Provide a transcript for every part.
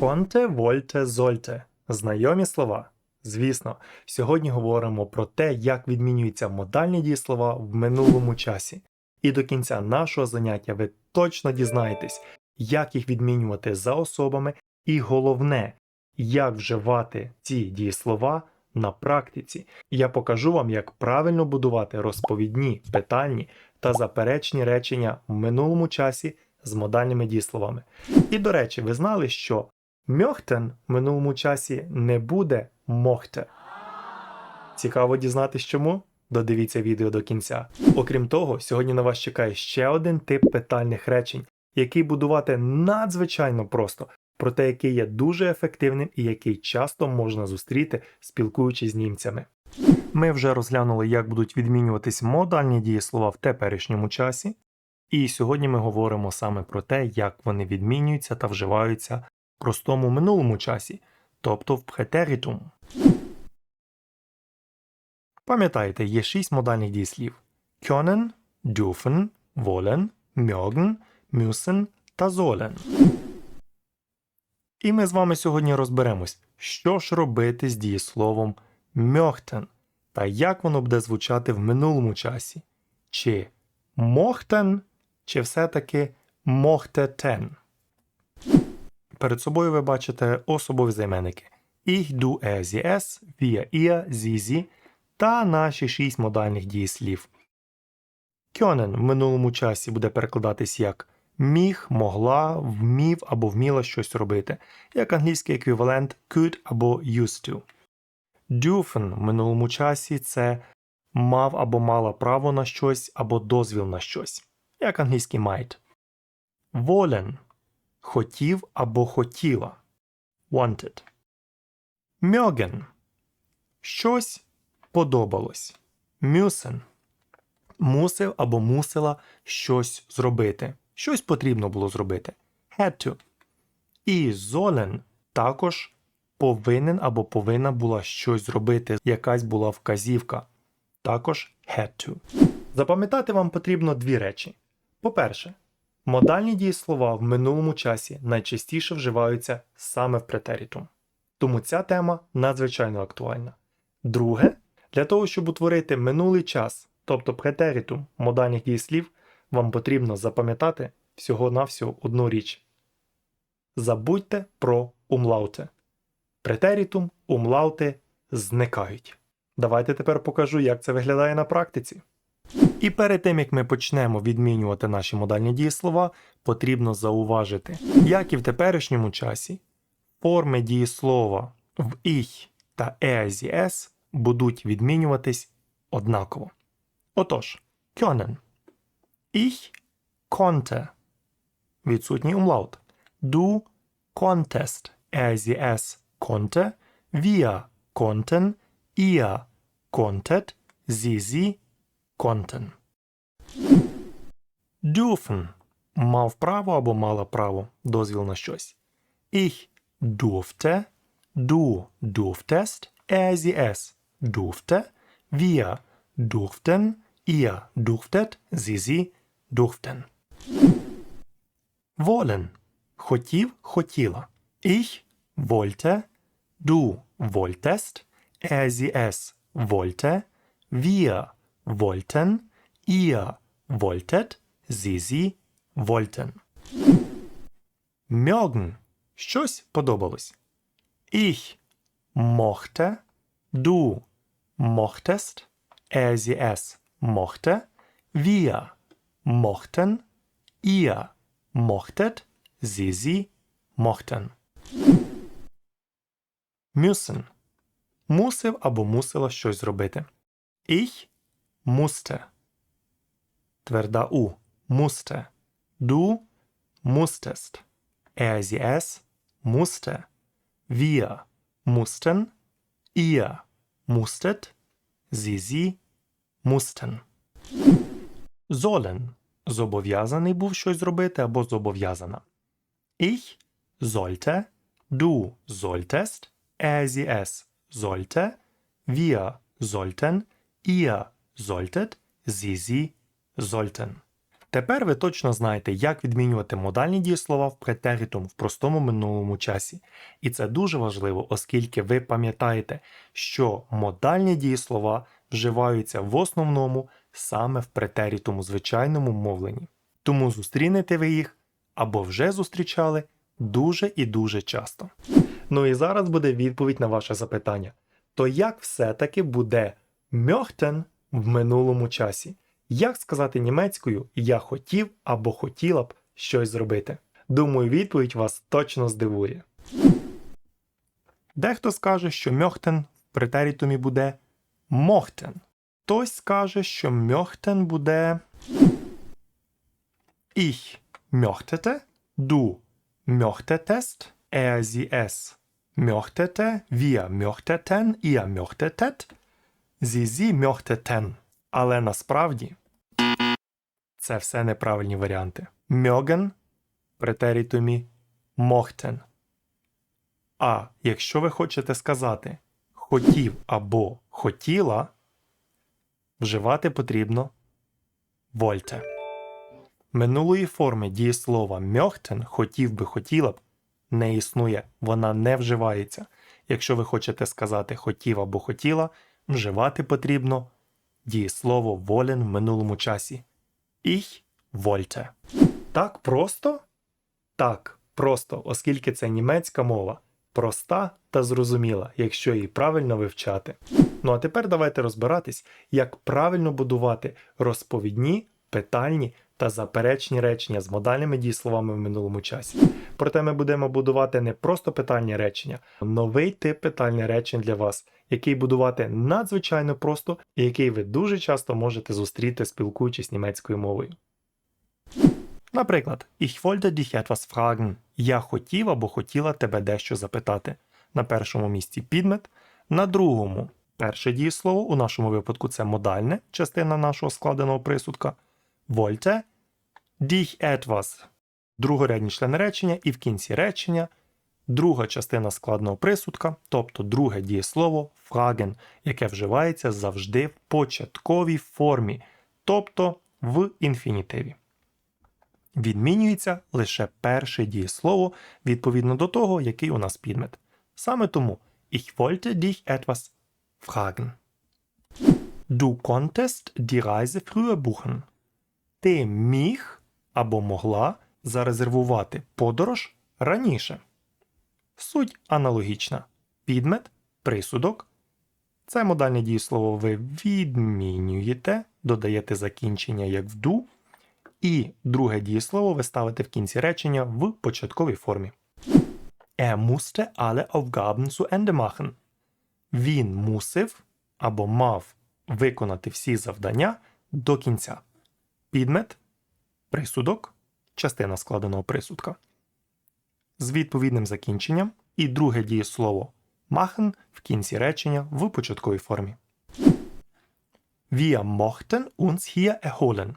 Конте, вольте, зольте. Знайомі слова. Звісно, сьогодні говоримо про те, як відмінюються модальні дієслова в минулому часі. І до кінця нашого заняття ви точно дізнаєтесь, як їх відмінювати за особами, і головне, як вживати ці дієслова на практиці. Я покажу вам, як правильно будувати розповідні, питальні та заперечні речення в минулому часі з модальними дієсловами. І до речі, ви знали, що мьохтен в минулому часі не буде мохте. Цікаво дізнатись чому? Додивіться відео до кінця. Окрім того, сьогодні на вас чекає ще один тип питальних речень, який будувати надзвичайно просто, проте який є дуже ефективним і який часто можна зустріти, спілкуючись з німцями. Ми вже розглянули, як будуть відмінюватись модальні дієслова в теперішньому часі, і сьогодні ми говоримо саме про те, як вони відмінюються та вживаються простому минулому часі, тобто в пхетерітум. Пам'ятаєте, є шість модальних дієслів: können, dürfen, wollen, mögen, müssen та sollen. І ми з вами сьогодні розберемось, що ж робити з дієсловом möchten та як воно буде звучати в минулому часі. Чи mochten, чи все-таки mochteten. Перед собою ви бачите особові займенники ich, du, er, sie, es, wir, ihr, sie, sie та наші шість модальних дієслів. Кьонен в минулому часі буде перекладатись як міг, могла, вмів або вміла щось робити, як англійський еквівалент could або used to. Dürfen в минулому часі це мав або мала право на щось або дозвіл на щось, як англійський might. Wollen – хотів або хотіла. Wanted. Mögen – щось подобалось. Müssen – мусив або мусила щось зробити. Щось потрібно було зробити. Had to. І sollen також повинен або повинна була щось зробити. Якась була вказівка. Також had to. Запам'ятати вам потрібно дві речі. По-перше, модальні дієслова в минулому часі найчастіше вживаються саме в претерітум. Тому ця тема надзвичайно актуальна. Друге, для того, щоб утворити минулий час, тобто претерітум модальних дієслів, вам потрібно запам'ятати всього-навсього одну річ. Забудьте про умлауте. Претерітум, умлаути зникають. Давайте тепер покажу, як це виглядає на практиці. І перед тим як ми почнемо відмінювати наші модальні дієслова, потрібно зауважити, як і в теперішньому часі, форми дієслова в «ich» та «es» будуть відмінюватись однаково. Отож, können. Ich konnte. Відсутній умлаут. Du konntest. Es konnte. Wir konnten. Ihr konntet. Sie, sie konnten. Dürfen. Мав право або мала право. Дозвіл на щось. Ich durfte. Du durftest. Er, sie, es durfte. Wir durften. Ihr durftet. Sie, sie durften. Wollen. Хотів, хотіла. Ich wollte. Du wolltest. Er, sie, es wollte. Wir wollten. Ihr wolltet. Sie, sie wollten. Mögen. Щось подобалось. Ich mochte. Du mochtest. Er, sie, es mochte. Wir mochten. Ihr mochtet. Sie, sie mochten. Müssen. Мусив або мусила щось зробити. Ich musste. Тверда У. Musste. Du musstest. Er, sie, es musste. Wir mussten. Ihr musstet. Sie, sie mussten. Sollen. Зобов'язаний був щось зробити або зобов'язана. Ich sollte. Du solltest. Er, sie, es sollte. Wir sollten. Ihr solltet. Sie, sie sollten. Тепер ви точно знаєте, як відмінювати модальні дієслова в претеритум в простому минулому часі. І це дуже важливо, оскільки ви пам'ятаєте, що модальні дієслова вживаються в основному саме в претеритум у звичайному мовленні. Тому зустрінете ви їх або вже зустрічали дуже і дуже часто. Ну і зараз буде відповідь на ваше запитання. То як все-таки буде möchten в минулому часі? Як сказати німецькою я хотів або хотіла б щось зробити? Думаю, відповідь вас точно здивує. Дехто скаже, що möchten в претерітумі буде mochten. Хтось скаже, що möchten буде Ich möchtete, du möchtetest, er sie es möchtete, wir möchteten, ihr möchtetet, sie möchteten. Але насправді це все неправильні варіанти. Мьоген претерітумі мохтен. А якщо ви хочете сказати хотів або хотіла, вживати потрібно вольте. Минулої форми дієслова мьохтен хотів би хотіла б не існує, вона не вживається. Якщо ви хочете сказати хотів або хотіла, вживати потрібно дієслово волен в минулому часі. Ich wollte. Так просто? Так, просто, оскільки це німецька мова. Проста та зрозуміла, якщо її правильно вивчати. Ну а тепер давайте розбиратись, як правильно будувати розповідні, питальні та заперечні речення з модальними дієсловами в минулому часі. Проте ми будемо будувати не просто питальні речення, а новий тип питальних речень для вас, який будувати надзвичайно просто і який ви дуже часто можете зустріти, спілкуючись німецькою мовою. Наприклад, ich wollte dich etwas fragen. Я хотів або хотіла тебе дещо запитати. На першому місці підмет, на другому перше дієслово, у нашому випадку це модальне частина нашого складеного присудка. Wollte dich etwas другорядні члени речення і в кінці речення друга частина складного присудка, тобто друге дієслово fragen, яке вживається завжди в початковій формі, тобто в інфінітиві. Відмінюється лише перше дієслово відповідно до того, який у нас підмет. Саме тому Ich wollte dich etwas fragen. Du konntest die Reise früher buchen. Ти міг або могла зарезервувати подорож раніше. Суть аналогічна. Підмет, присудок. Це модальне дієслово ви відмінюєте, додаєте закінчення як в ду. І друге дієслово ви ставите в кінці речення в початковій формі. Er musste alle Aufgaben zu Ende machen. Він мусив або мав виконати всі завдання до кінця. Підмет, присудок, частина складеного присудка. З відповідним закінченням і друге дієслово machen в кінці речення в початковій формі. Wir mochten uns hier erholen.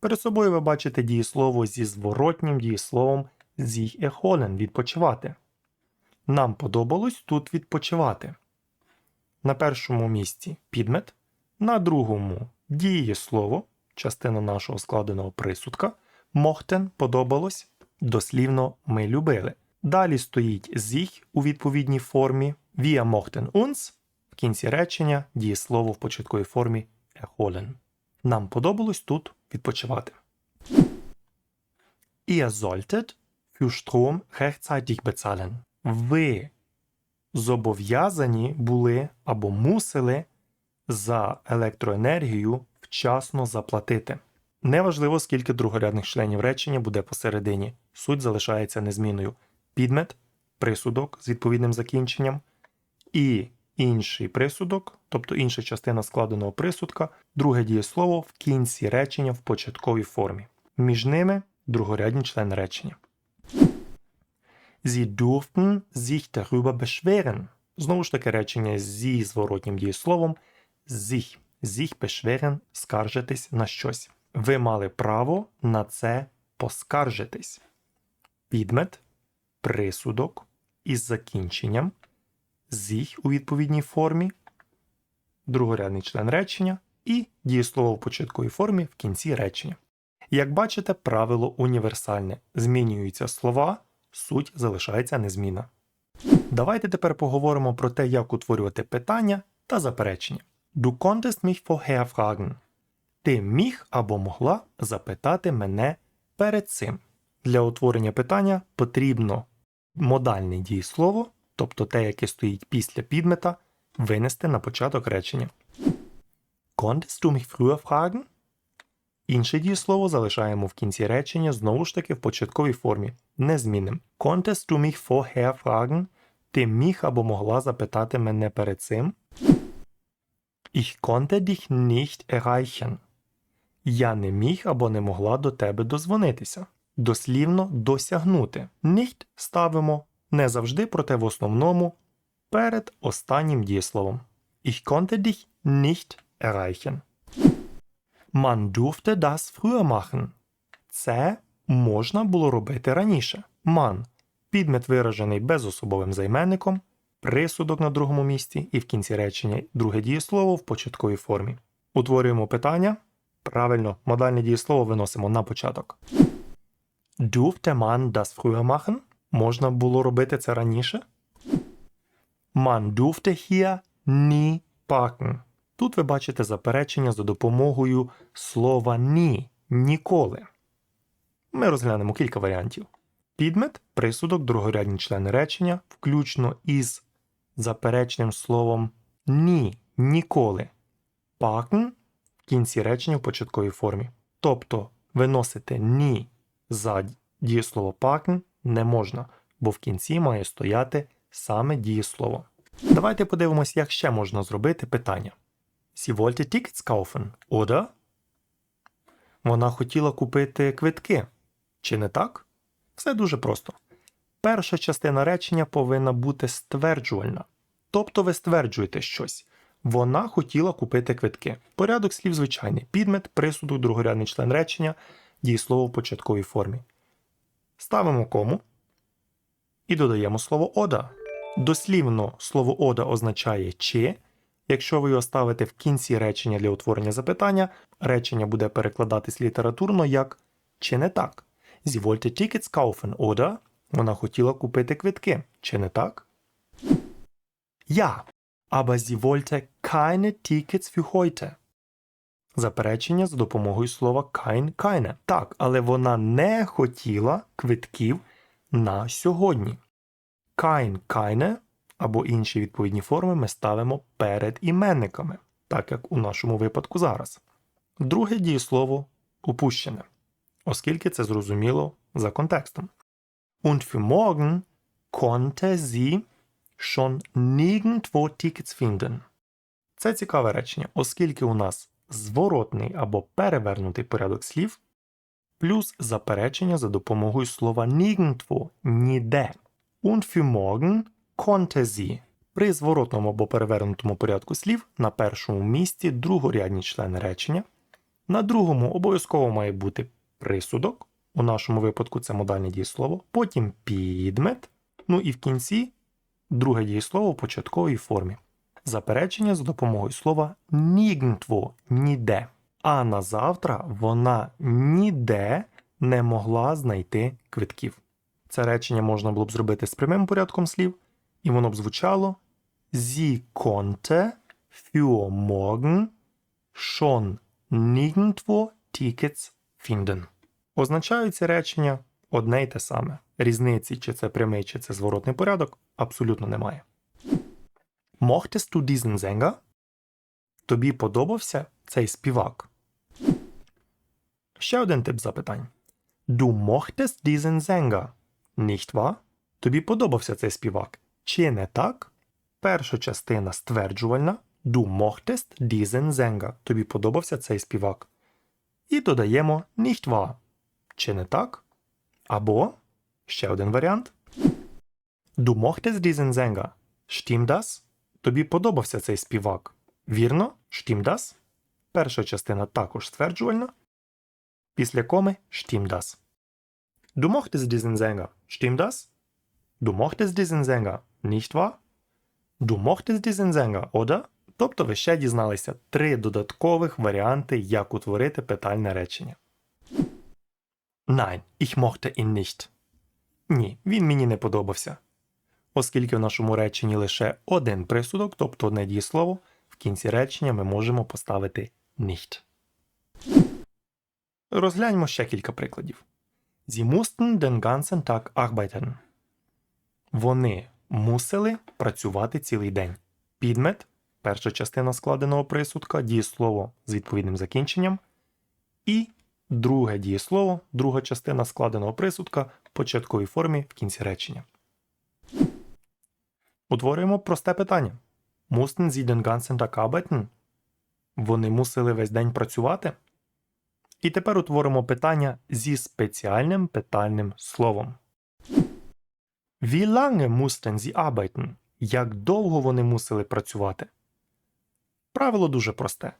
Перед собою ви бачите дієслово зі зворотнім дієсловом sich erholen – відпочивати. Нам подобалось тут відпочивати. На першому місці підмет, на другому дієслово, частина нашого складеного присудка. Мохтен подобалось, дослівно ми любили. Далі стоїть sich у відповідній формі, wir mochten uns, в кінці речення дієслово в початковій формі erholen. Нам подобалось тут відпочивати. Ihr solltet für Strom rechtzeitig bezahlen. Ви зобов'язані були або мусили за електроенергію вчасно заплатити. Неважливо, скільки другорядних членів речення буде посередині. Суть залишається незмінною. Підмет, присудок з відповідним закінченням, і інший присудок, тобто інша частина складеного присудка, друге дієслово в кінці речення в початковій формі. Між ними другорядні члени речення. Sie durften sich darüber beschweren. Знову ж таки речення зі зворотнім дієсловом sich. Sich beschweren – скаржитись на щось. Ви мали право на це поскаржитись. Підмет, присудок із закінченням, sich у відповідній формі, другорядний член речення і дієслово в початковій формі в кінці речення. Як бачите, правило універсальне. Змінюються слова, суть залишається незмінна. Давайте тепер поговоримо про те, як утворювати питання та заперечення. Du konntest mich vorher fragen. Ти міг або могла запитати мене перед цим. Для утворення питання потрібно модальне дієслово, тобто те, яке стоїть після підмета, винести на початок речення. Konntest du mich früher fragen? Інше дієслово залишаємо в кінці речення знову ж таки в початковій формі, незмінним. Konntest du mich vorher fragen? Ти міг або могла запитати мене перед цим. Ich konnte dich nicht erreichen. Я не міг або не могла до тебе дозвонитися. Дослівно досягнути. Nicht ставимо не завжди, проте в основному перед останнім дієсловом. Ich konnte dich nicht erreichen. Man durfte das früher machen. Це можна було робити раніше. Man – підмет виражений безособовим займенником, присудок на другому місці і в кінці речення друге дієслово в початковій формі. Утворюємо питання. Правильно, модальне дієслово виносимо на початок. Durfte man das früher machen? Можна було робити це раніше? Man durfte hier nie parken. Тут ви бачите заперечення за допомогою слова ні ніколи. Ми розглянемо кілька варіантів. Підмет присудок другорядні члени речення, включно із заперечним словом ні ніколи. В кінці речення в початковій формі. Тобто виносити ні за дієслово паркен не можна, бо в кінці має стояти саме дієслово. Давайте подивимось, як ще можна зробити питання. Sie wollte Tickets kaufen, oder? Вона хотіла купити квитки. Чи не так? Все дуже просто. Перша частина речення повинна бути стверджувальна. Тобто ви стверджуєте щось. Вона хотіла купити квитки. Порядок слів звичайний. Підмет, присудок, другорядний член речення, дієслово в початковій формі. Ставимо кому і додаємо слово ода. Дослівно слово ода означає чи. Якщо ви його ставите в кінці речення для утворення запитання, речення буде перекладатись літературно як чи не так. Sie wollte Tickets kaufen, oder? Вона хотіла купити квитки. Чи не так? Ja, aber sie wollte keine Tickets für heute. Заперечення за допомогою слова kein, keine. Так, але вона не хотіла квитків на сьогодні. Kein, keine або інші відповідні форми ми ставимо перед іменниками, так як у нашому випадку зараз. Друге дієслово упущене, оскільки це зрозуміло за контекстом. Und für morgen konnte sie schon nirgendwo Tickets finden. Це цікаве речення, оскільки у нас зворотний або перевернутий порядок слів, плюс заперечення за допомогою слова nirgendwo – ніде. Und für morgen konnte sie. При зворотному або перевернутому порядку слів на першому місці другорядні члени речення. На другому обов'язково має бути присудок. У нашому випадку це модальне дієслово. Потім підмет. Ну і в кінці друге дієслово в початковій формі. Заперечення за допомогою слова нігнтво ніде. А на завтра вона ніде не могла знайти квитків. Це речення можна було б зробити з прямим порядком слів, і воно б звучало Sie konnte für morgen schon nirgendwo Tickets. Означають ці речення одне й те саме. Різниці, чи це прямий, чи це зворотний порядок, абсолютно немає. Du diesen Sänger? Тобі подобався цей співак? Ще один тип запитань. Du mochtest diesen Sänger, nicht wahr? Тобі подобався цей співак. Чи не так? Перша частина стверджувальна. Du mochtest diesen Sänger. Тобі подобався цей співак. І додаємо nicht wahr. Чи не так? Або ще один варіант. Du mochtest diesen Sänger. Stimmt das? Тобі подобався цей співак. Вірно? Stimmt das? Перша частина також стверджувальна. Після коми stimmt das. Du mochtest diesen Sänger. Stimmt das? Du mochtest diesen Sänger, nicht wahr? Du mochtest diesen Sänger, oder? Тобто ви ще дізналися три додаткових варіанти, як утворити питальне речення. Nein, ich mochte ihn nicht. Ні, він мені не подобався. Оскільки в нашому реченні лише один присудок, тобто одне дієслово, в кінці речення ми можемо поставити nicht. Розгляньмо ще кілька прикладів. Sie mussten den ganzen Tag arbeiten. Вони мусили працювати цілий день. Підмет перша частина складеного присудка, дієслово з відповідним закінченням. І друге дієслово, друга частина складеного присудка в початковій формі в кінці речення. Утворюємо просте питання. Mussten Sie den ganzen Tag? Вони мусили весь день працювати? І тепер утворимо питання зі спеціальним питальним словом. Wie lange mussten Sie arbeiten? Як довго вони мусили працювати? Правило дуже просте.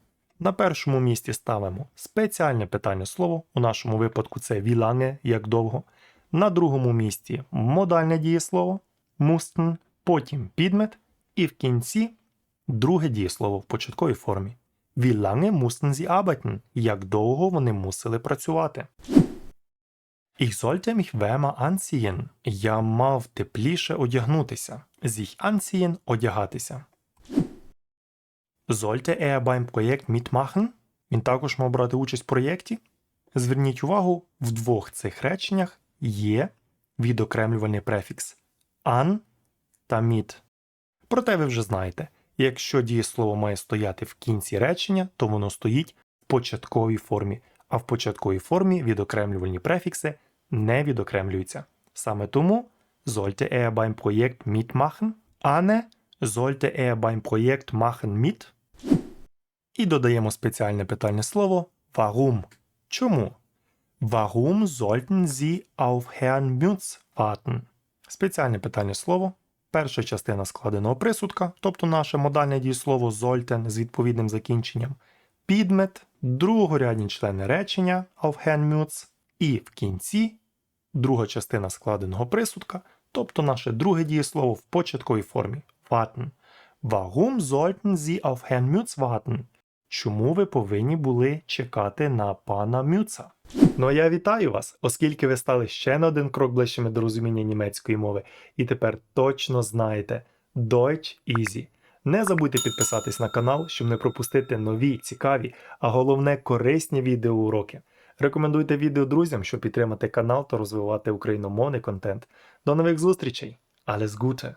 На першому місці ставимо спеціальне питальне слово, у нашому випадку це lange, як довго. На другому місці модальне дієслово mussten, потім підмет, і в кінці друге дієслово в початковій формі. Lange mussten Sie arbeiten? Як довго вони мусили працювати? Ich sollte mich wärmer anziehen. Я мав тепліше одягнутися. Sich anziehen – одягатися. Sollte er beim Projekt mitmachen? Він також мав брати участь в проєкті. Зверніть увагу, в двох цих реченнях є відокремлювальний префікс an та mit. Проте ви вже знаєте, якщо дієслово має стояти в кінці речення, то воно стоїть в початковій формі, а в початковій формі відокремлювальні префікси не відокремлюються. Саме тому sollte er beim Projekt mitmachen, а не sollte er beim Projekt machen mit. І додаємо спеціальне питальне слово warum. Чому? Warum sollten Sie auf Herrn Münz warten? Спеціальне питальне слово. Перша частина складеного присудка, тобто наше модальне дієслово sollten з відповідним закінченням. Підмет, другорядні члени речення auf. І в кінці друга частина складеного присудка, тобто наше друге дієслово в початковій формі warten. Warum sollten Sie auf warten? Чому ви повинні були чекати на пана Мюца? Ну а я вітаю вас, оскільки ви стали ще на один крок ближчими до розуміння німецької мови, і тепер точно знаєте Deutsch Easy. Не забудьте підписатись на канал, щоб не пропустити нові, цікаві, а головне корисні відеоуроки. Рекомендуйте відео друзям, щоб підтримати канал та розвивати україномовний контент. До нових зустрічей! Alles Gute!